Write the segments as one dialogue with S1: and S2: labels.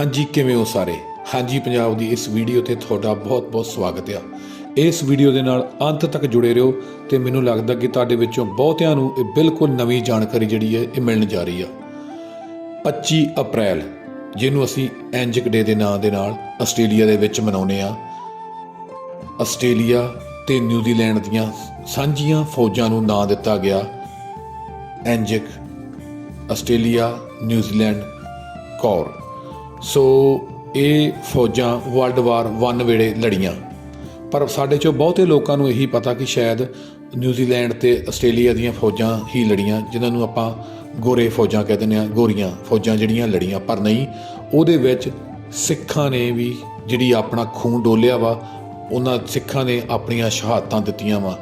S1: ਹਾਂਜੀ, ਕਿਵੇਂ ਹੋ ਸਾਰੇ? ਹਾਂਜੀ, ਪੰਜਾਬ ਦੀ ਇਸ ਵੀਡੀਓ ਤੇ ਤੁਹਾਡਾ ਬਹੁਤ-ਬਹੁਤ ਸਵਾਗਤ ਆ। ਇਸ ਵੀਡੀਓ ਦੇ ਨਾਲ ਅੰਤ ਤੱਕ ਜੁੜੇ ਰਹੋ ਤੇ ਮੈਨੂੰ ਲੱਗਦਾ ਕਿ ਤੁਹਾਡੇ ਵਿੱਚੋਂ ਬਹੁਤਿਆਂ ਨੂੰ ਇਹ ਬਿਲਕੁਲ ਨਵੀਂ ਜਾਣਕਾਰੀ ਜਿਹੜੀ ਹੈ, ਇਹ ਮਿਲਣ ਜਾ ਰਹੀ ਆ। 25 ਅਪ੍ਰੈਲ, ਜਿਹਨੂੰ ਅਸੀਂ ਐਂਜਿਕ ਡੇ ਦੇ ਨਾਂ ਦੇ ਨਾਲ ਆਸਟ੍ਰੇਲੀਆ ਦੇ ਵਿੱਚ ਮਨਾਉਂਦੇ ਆ ਆਸਟ੍ਰੇਲੀਆ ਤੇ ਨਿਊਜ਼ੀਲੈਂਡ ਦੀਆਂ ਸਾਂਝੀਆਂ ਫੌਜਾਂ ਨੂੰ ਨਾਂ ਦਿੱਤਾ ਗਿਆ। ANZAC, Australia, New Zealand, corps. So ਇਹ ਫੌਜਾਂ ਵਰਲਡ ਵਾਰ 1 ਵੇਲੇ ਲੜੀਆਂ। ਪਰ ਸਾਡੇ ਚੋਂ ਬਹੁਤੇ ਲੋਕਾਂ ਨੂੰ ਇਹੀ ਪਤਾ ਕਿ ਸ਼ਾਇਦ ਨਿਊਜ਼ੀਲੈਂਡ ਤੇ ਆਸਟ੍ਰੇਲੀਆ ਦੀਆਂ ਫੌਜਾਂ ਹੀ ਲੜੀਆਂ, ਜਿਨ੍ਹਾਂ ਨੂੰ ਆਪਾਂ ਗੋਰੇ ਫੌਜਾਂ ਕਹਿ ਦਿੰਦੇ ਆ ਗੋਰੀਆਂ ਫੌਜਾਂ ਜਿਹੜੀਆਂ ਲੜੀਆਂ। ਪਰ ਨਹੀਂ, ਉਹਦੇ ਵਿੱਚ ਸਿੱਖਾਂ ਨੇ ਵੀ ਜਿਹੜੀ ਆਪਣਾ ਖੂਨ ਡੋਲਿਆ ਵਾ, ਉਹਨਾਂ ਸਿੱਖਾਂ ਨੇ ਆਪਣੀਆਂ ਸ਼ਹਾਦਤਾਂ ਦਿੱਤੀਆਂ ਵਾ।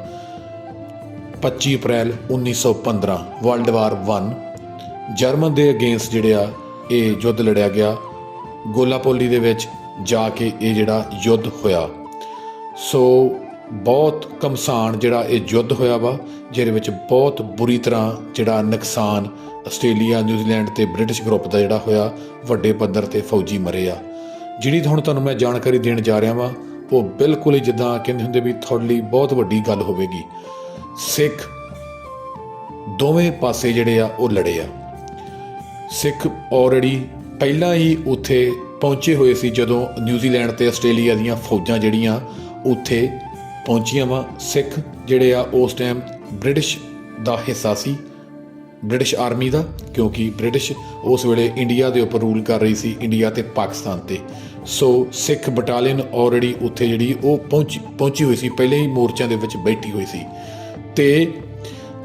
S1: 25 ਅਪ੍ਰੈਲ 1915 ਵਰਲਡ ਵਾਰ 1 ਜਰਮਨ ਦੇ ਅਗੇਂਸਟ ਜਿਹੜੇ ਆ, ਇਹ ਯੁੱਧ ਲੜਿਆ ਗਿਆ। ਗੋਲਾਪੋਲੀ ਦੇ ਵਿੱਚ ਜਾ ਕੇ ਇਹ ਜਿਹੜਾ ਯੁੱਧ ਹੋਇਆ। ਸੋ ਬਹੁਤ ਕਮਸਾਨ ਜਿਹੜਾ ਇਹ ਯੁੱਧ ਹੋਇਆ ਵਾ, ਜਿਹਦੇ ਵਿੱਚ ਬਹੁਤ ਬੁਰੀ ਤਰ੍ਹਾਂ ਜਿਹੜਾ ਨੁਕਸਾਨ ਆਸਟ੍ਰੇਲੀਆ, ਨਿਊਜ਼ੀਲੈਂਡ ਤੇ ਬ੍ਰਿਟਿਸ਼ ਗਰੁੱਪ ਦਾ ਜਿਹੜਾ ਹੋਇਆ, ਵੱਡੇ ਪੱਧਰ ਤੇ ਫੌਜੀ ਮਰੇ ਆ। ਜਿਹੜੀ ਹੁਣ ਤੁਹਾਨੂੰ ਮੈਂ ਜਾਣਕਾਰੀ ਦੇਣ ਜਾ ਰਿਹਾ ਵਾਂ, ਉਹ ਬਿਲਕੁਲ ਹੀ ਜਿੱਦਾਂ ਕਹਿੰਦੇ ਹੁੰਦੇ ਵੀ ਤੁਹਾਡੇ ਲਈ ਬਹੁਤ ਵੱਡੀ ਗੱਲ ਹੋਵੇਗੀ। ਸਿੱਖ ਦੋਵੇਂ ਪਾਸੇ ਜਿਹੜੇ ਆ, ਉਹ ਲੜੇ ਆ। ਸਿੱਖ ਆਲਰੇਡੀ ਪਹਿਲਾਂ ਹੀ ਉੱਥੇ ਪਹੁੰਚੇ ਹੋਏ ਸੀ ਜਦੋਂ ਨਿਊਜ਼ੀਲੈਂਡ ਤੇ ਆਸਟ੍ਰੇਲੀਆ ਦੀਆਂ ਫੌਜਾਂ ਜਿਹੜੀਆਂ ਉੱਥੇ ਪਹੁੰਚੀਆਂ ਵਾ। ਸਿੱਖ ਜਿਹੜੇ ਆ, ਉਸ ਟਾਈਮ ਬ੍ਰਿਟਿਸ਼ ਦਾ ਹਿੱਸਾ ਸੀ, ਬ੍ਰਿਟਿਸ਼ ਆਰਮੀ ਦਾ, ਕਿਉਂਕਿ ਬ੍ਰਿਟਿਸ਼ ਉਸ ਵੇਲੇ ਇੰਡੀਆ ਦੇ ਉੱਪਰ ਰੂਲ ਕਰ ਰਹੀ ਸੀ, ਇੰਡੀਆ ਤੇ ਪਾਕਿਸਤਾਨ ਤੇ। ਸੋ ਸਿੱਖ ਬਟਾਲੀਅਨ ਆਲਰੇਡੀ ਉੱਥੇ ਜਿਹੜੀ ਉਹ ਪਹੁੰਚੀ ਪਹੁੰਚੀ ਹੋਈ ਸੀ, ਪਹਿਲੇ ਹੀ ਮੋਰਚਿਆਂ ਦੇ ਵਿੱਚ ਬੈਠੀ ਹੋਈ ਸੀ। ਤੇ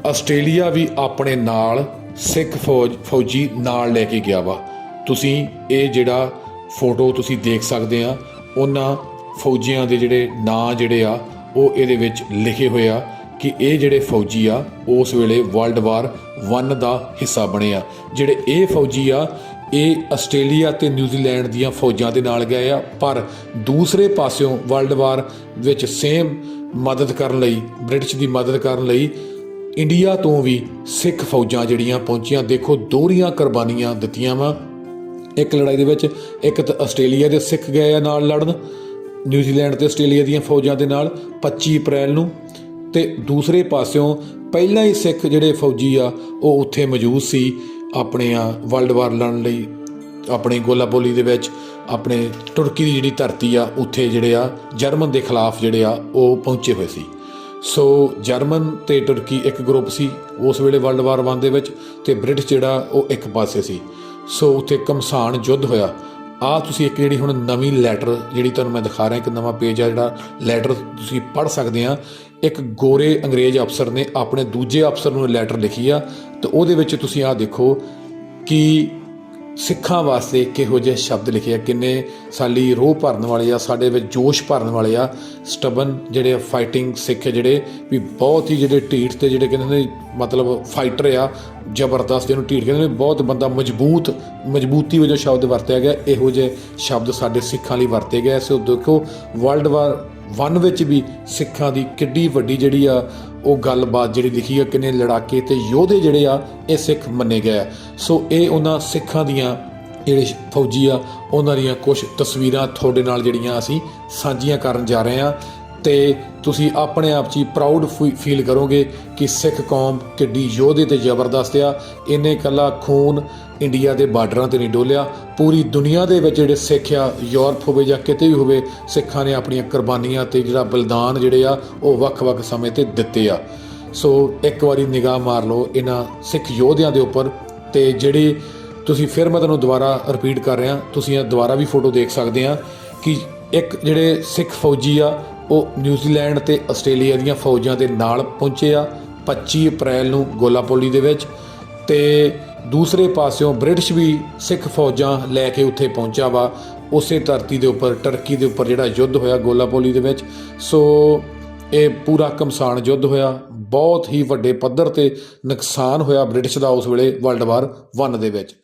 S1: ਆਸਟ੍ਰੇਲੀਆ ਵੀ ਆਪਣੇ ਨਾਲ ਸਿੱਖ ਫੌਜ, ਫੌਜੀ ਨਾਲ ਲੈ ਕੇ ਗਿਆ ਵਾ। ਤੁਸੀਂ ਇਹ ਜਿਹੜਾ ਫੋਟੋ ਤੁਸੀਂ ਦੇਖ ਸਕਦੇ ਆ, ਉਹਨਾਂ ਫੌਜੀਆਂ ਦੇ ਜਿਹੜੇ ਨਾਂ ਜਿਹੜੇ ਆ, ਉਹ ਇਹਦੇ ਵਿੱਚ ਲਿਖੇ ਹੋਏ ਆ ਕਿ ਇਹ ਜਿਹੜੇ ਫੌਜੀ ਆ, ਉਸ ਵੇਲੇ ਵਰਲਡ ਵਾਰ 1 ਦਾ ਹਿੱਸਾ ਬਣੇ ਆ। ਜਿਹੜੇ ਇਹ ਫੌਜੀ ਆ, ਇਹ ਆਸਟ੍ਰੇਲੀਆ ਤੇ ਨਿਊਜ਼ੀਲੈਂਡ ਦੀਆਂ ਫੌਜਾਂ ਦੇ ਨਾਲ ਗਏ ਆ, ਪਰ ਦੂਸਰੇ ਪਾਸਿਓਂ ਵਰਲਡ ਵਾਰ ਵਿੱਚ ਸੇਮ ਮਦਦ ਕਰਨ ਲਈ, ਬ੍ਰਿਟਿਸ਼ ਦੀ ਮਦਦ ਕਰਨ ਲਈ, ਇੰਡੀਆ ਤੋਂ ਵੀ ਸਿੱਖ ਫੌਜਾਂ ਜਿਹੜੀਆਂ ਪਹੁੰਚੀਆਂ, ਦੇਖੋ, ਦੋਹਰੀਆਂ ਕੁਰਬਾਨੀਆਂ ਦਿੱਤੀਆਂ ਵਾ। ਇੱਕ ਲੜਾਈ ਦੇ ਵਿੱਚ ਇੱਕ ਤਾਂ ਆਸਟ੍ਰੇਲੀਆ ਦੇ ਸਿੱਖ ਗਏ ਆ ਨਾਲ ਲੜਨ, ਨਿਊਜ਼ੀਲੈਂਡ ਤੇ ਆਸਟ੍ਰੇਲੀਆ ਦੀਆਂ ਫੌਜਾਂ ਦੇ ਨਾਲ 25 ਅਪ੍ਰੈਲ ਨੂੰ ਤੇ ਦੂਸਰੇ ਪਾਸਿਓਂ ਪਹਿਲਾਂ ਹੀ ਸਿੱਖ ਜਿਹੜੇ ਫੌਜੀ ਆ, ਉਹ ਉੱਥੇ ਮੌਜੂਦ ਸੀ ਆਪਣੇ ਆ ਵਰਲਡ ਵਾਰ ਲੜਨ ਲਈ, ਆਪਣੀ ਗੋਲਾਬੋਲੀ ਦੇ ਵਿੱਚ, ਆਪਣੇ ਤੁਰਕੀ ਦੀ ਜਿਹੜੀ ਧਰਤੀ ਆ, ਉੱਥੇ ਜਿਹੜੇ ਆ ਜਰਮਨ ਦੇ ਖਿਲਾਫ ਜਿਹੜੇ ਆ, ਉਹ ਪਹੁੰਚੇ ਹੋਏ ਸੀ। ਸੋ ਜਰਮਨ ਤੇ ਤੁਰਕੀ ਇੱਕ ਗਰੁੱਪ ਸੀ ਉਸ ਵੇਲੇ ਵਰਲਡ ਵਾਰ 1 ਦੇ ਵਿੱਚ ਤੇ ਬ੍ਰਿਟਿਸ਼ ਜਿਹੜਾ ਉਹ ਇੱਕ ਪਾਸੇ ਸੀ। ਸੋ ਉੱਥੇ ਕਮਸਾਨ ਯੁੱਧ ਹੋਇਆ। ਆ ਤੁਸੀਂ ਇੱਕ ਜਿਹੜੀ ਹੁਣ ਨਵੀਂ ਲੈਟਰ ਜਿਹੜੀ ਤੁਹਾਨੂੰ ਮੈਂ ਦਿਖਾ ਰਿਹਾ, ਇੱਕ ਨਵਾਂ ਪੇਜ ਆ ਜਿਹੜਾ ਲੈਟਰ ਤੁਸੀਂ ਪੜ੍ਹ ਸਕਦੇ ਆ। ਇੱਕ ਗੋਰੇ ਅੰਗਰੇਜ਼ ਅਫਸਰ ਨੇ ਆਪਣੇ ਦੂਜੇ ਅਫਸਰ ਨੂੰ ਲੈਟਰ ਲਿਖੀ ਆ। ਤੇ ਉਹਦੇ ਵਿੱਚ ਤੁਸੀਂ ਆ ਦੇਖੋ ਕਿ ਸਿੱਖਾਂ ਵਾਸਤੇ ਕਿਹੋ ਜਿਹੇ ਸ਼ਬਦ ਲਿਖੇ ਆ, ਕਿੰਨੇ ਸਾਲੀ ਰੋਹ ਭਰਨ ਵਾਲੇ ਆ, ਸਾਡੇ ਵਿੱਚ ਜੋਸ਼ ਭਰਨ ਵਾਲੇ ਆ, ਸਟਬਨ ਜਿਹੜੇ ਫਾਈਟਿੰਗ ਸਿੱਖ ਆ ਜਿਹੜੇ, ਵੀ ਬਹੁਤ ਹੀ ਜਿਹੜੇ ਢੀਠ ਤੇ ਜਿਹੜੇ ਕਹਿੰਦੇ ਨੇ, ਮਤਲਬ ਫਾਈਟਰ ਆ, ਜ਼ਬਰਦਸਤ ਜਿਹਨੂੰ ਢੀਠ ਕਹਿੰਦੇ ਨੇ ਬਹੁਤ ਬੰਦਾ ਮਜ਼ਬੂਤ, ਮਜ਼ਬੂਤੀ ਵਜੋਂ ਸ਼ਬਦ ਵਰਤਿਆ ਗਿਆ, ਇਹੋ ਜਿਹੇ ਸ਼ਬਦ ਸਾਡੇ ਸਿੱਖਾਂ ਲਈ ਵਰਤੇ ਗਏ ਸੋ ਦੇਖੋ ਵਰਲਡ ਵਾਰ 1 ਵਿੱਚ ਵੀ ਸਿੱਖਾਂ ਦੀ ਕਿੱਡੀ ਵੱਡੀ ਜਿਹੜੀ ਆ, ਉਹ ਗੱਲਬਾਤ ਜਿਹੜੀ ਲਿਖੀ ਆ, ਕਿੰਨੇ ਲੜਾਕੇ ਤੇ ਯੋਧੇ ਜਿਹੜੇ ਆ, ਇਹ ਸਿੱਖ ਮੰਨੇ ਗਏ ਆ। ਸੋ ਇਹ ਉਹਨਾਂ ਸਿੱਖਾਂ ਦੀਆਂ ਜਿਹੜੇ ਫੌਜੀ ਆ, ਉਹਨਾਂ ਦੀਆਂ ਕੁਝ ਤਸਵੀਰਾਂ ਤੁਹਾਡੇ ਨਾਲ ਜਿਹੜੀਆਂ ਅਸੀਂ ਸਾਂਝੀਆਂ ਕਰਨ ਜਾ ਰਹੇ ਆ ਤੇ ਤੁਸੀਂ ਆਪਣੇ ਆਪ 'ਚ ਹੀ ਪ੍ਰਾਊਡ ਫੀਲ ਕਰੋਗੇ ਕਿ ਸਿੱਖ ਕੌਮ ਕਿੱਡੀ ਯੋਧੇ ਤੇ ਜ਼ਬਰਦਸਤ ਆ। ਇਹਨੇ ਕੱਲਾ ਖੂਨ ਇੰਡੀਆ ਦੇ ਬਾਰਡਰਾਂ ਤੇ ਨਹੀਂ ਡੋਲਿਆ। ਪੂਰੀ ਦੁਨੀਆ ਦੇ ਵਿੱਚ ਜਿਹੜੇ ਸਿੱਖ ਆ, ਯੂਰਪ ਹੋਵੇ ਜਾਂ ਕਿਤੇ ਵੀ ਹੋਵੇ, ਸਿੱਖਾਂ ਨੇ ਆਪਣੀਆਂ ਕੁਰਬਾਨੀਆਂ ਤੇ ਜਿਹੜਾ ਬਲੀਦਾਨ ਜਿਹੜੇ ਆ, ਉਹ ਵੱਖ-ਵੱਖ ਸਮੇਂ ਤੇ ਦਿੱਤੇ ਆ। ਸੋ ਇੱਕ ਵਾਰੀ ਨਿਗਾਹ ਮਾਰ ਲਓ ਇਹਨਾਂ ਸਿੱਖ ਯੋਧਿਆਂ ਦੇ ਉੱਪਰ ਤੇ ਜਿਹੜੇ ਤੁਸੀਂ ਫਿਰ ਮੈਂ ਤੁਹਾਨੂੰ ਦੁਬਾਰਾ ਰਿਪੀਟ ਕਰ ਰਿਹਾ, ਤੁਸੀਂ ਇਹ ਦੁਬਾਰਾ ਵੀ ਫੋਟੋ ਦੇਖ ਸਕਦੇ ਆ ਕਿ ਇੱਕ ਜਿਹੜੇ ਸਿੱਖ ਫੌਜੀ ਆ ਉਹ ਨਿਊਜ਼ੀਲੈਂਡ ਤੇ ਆਸਟ੍ਰੇਲੀਆ ਦੀਆਂ ਫੌਜਾਂ ਦੇ ਨਾਲ ਪਹੁੰਚੇ ਆ 25 ਅਪ੍ਰੈਲ ਨੂੰ ਗੋਲਾਪੋਲੀ ਦੇ ਵਿੱਚ ਤੇ ਦੂਸਰੇ ਪਾਸਿਓਂ ਬ੍ਰਿਟਿਸ਼ ਵੀ ਸਿੱਖ ਫੌਜਾਂ ਲੈ ਕੇ ਉੱਥੇ ਪਹੁੰਚਾ ਵਾ। ਉਸੇ ਧਰਤੀ ਦੇ ਉੱਪਰ, ਟਰਕੀ ਦੇ ਉੱਪਰ ਜਿਹੜਾ ਯੁੱਧ ਹੋਇਆ ਗੋਲਾਪੋਲੀ ਦੇ ਵਿੱਚ। ਸੋ ਇਹ ਪੂਰਾ ਕਮਸਾਨ ਯੁੱਧ ਹੋਇਆ। ਬਹੁਤ ਹੀ ਵੱਡੇ ਪੱਧਰ ਤੇ ਨੁਕਸਾਨ ਹੋਇਆ ਬ੍ਰਿਟਿਸ਼ ਦਾ ਉਸ ਵੇਲੇ ਵਰਲਡ ਵਾਰ 1 ਦੇ ਵਿੱਚ।